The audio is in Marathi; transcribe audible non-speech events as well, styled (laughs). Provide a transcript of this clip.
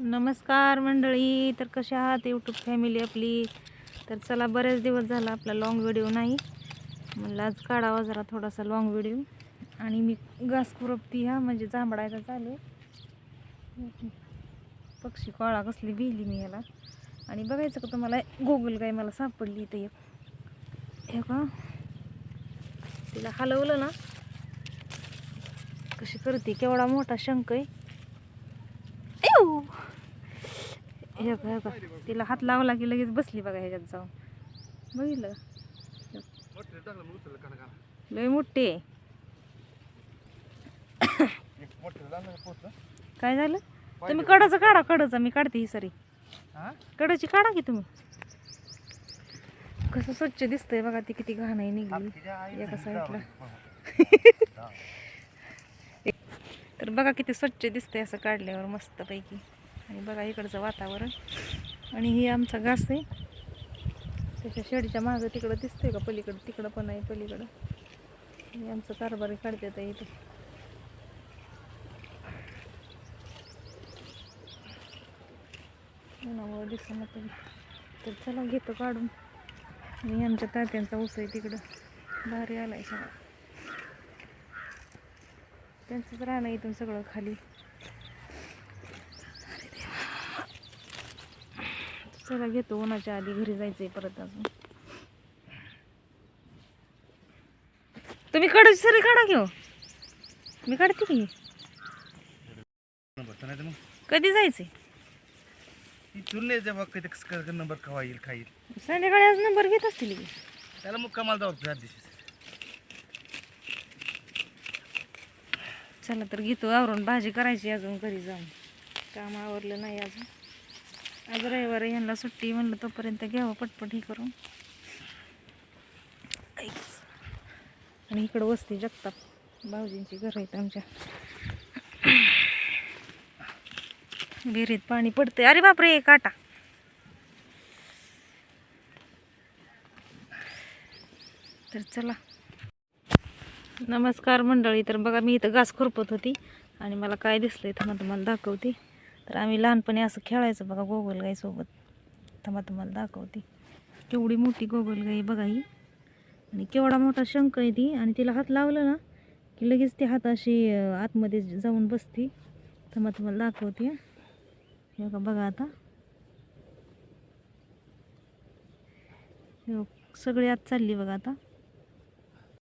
नमस्कार मंडळी तर कशा आहात? यूट्यूब फॅमिली आपली. तर चला बरेच दिवस झाला आपला लॉंग व्हिडिओ नाही. म्हणलं आज काढावा जरा थोडासा लॉंग व्हिडिओ आणि मी घास खुरपती ह्या म्हणजे जांभळायचा चालू पक्षी कोळा कसली भिली मी ह्याला आणि बघायचं का तुम्हाला गोगल गाय मला सापडली इथं एक. हे का? तिला हलवलं ना. कशी करते केवढा मोठा शंख आहे. अयो! हे बघ हे तिला हात लावला की लगेच बसली बघा ह्याच्यात जाऊन. बघितलं? लय मोठे. आहे. काय झालं? तुम्ही कडचं काढा कडचं. मी काढते ही सरी कडची काढा की तुम्ही? कसं स्वच्छ दिसतंय बघा ती किती घाण आहे निघली. एका साईडला. (laughs) तर बघा किती स्वच्छ दिसतंय असं काढल्यावर मस्तपैकी. आणि बघा इकडचं वातावरण. आणि ही आमचा घास आहे. त्याच्या शेडीच्या मागं तिकडं दिसतंय का? पलीकडं तिकडं पण आहे पलीकडं. हे आमचं कारभारी काढतात इथं. उन्हामुळं दिसणं तरी तर चला घेतो काढून. आणि आमच्या तात्यांचा ऊस आहे तिकडं. भारी आलाय सगळं. त्यांचंच राहणं इथून सगळं खाली अरे देवा. चला घेतो उन्हाच्या आधी घरी जायचंय परत अजून. तुम्ही कडची सरी काढा घेऊ मी काढते की? कधी जायचंय? चुरले जेव्हा कधी कसं नंबर कवा येईल खाईल संध्याकाळी आज नंबर घेत असतील की? त्याला मग कमाल जाऊ त्या दिवशी चला तर घेतो आवरून भाजी करायची अजून घरी जाऊन. काम आवरलं नाही अजून. आज रविवार यांना सुट्टी म्हणलं तोपर्यंत घ्यावं पटपट हे करून. आणि इकडं वस्ती जगताप. भाऊजींची घर आहेत आमच्या. विहिरीत पाणी पडतंय. अरे बापरे काटा. तर चला. नमस्कार मंडळी. तर बघा मी इथं घास खुरपत होती आणि मला काय दिसलं इथं मग तुम्हाला दाखवते. तर आम्ही लहानपणी असं खेळायचं बघा गोगलगाईसोबत थांबा तुम्हाला दाखवते. केवढी मोठी गोगलगाई बघा ही. आणि केवढा मोठा शंख आहे ती. आणि तिला हात लावलं ना की लगेच ती हात अशी आतमध्ये जाऊन बसते. थांबा तुम्हाला दाखवते. हे बघा बघा आता. सगळी आत चालली बघा आता.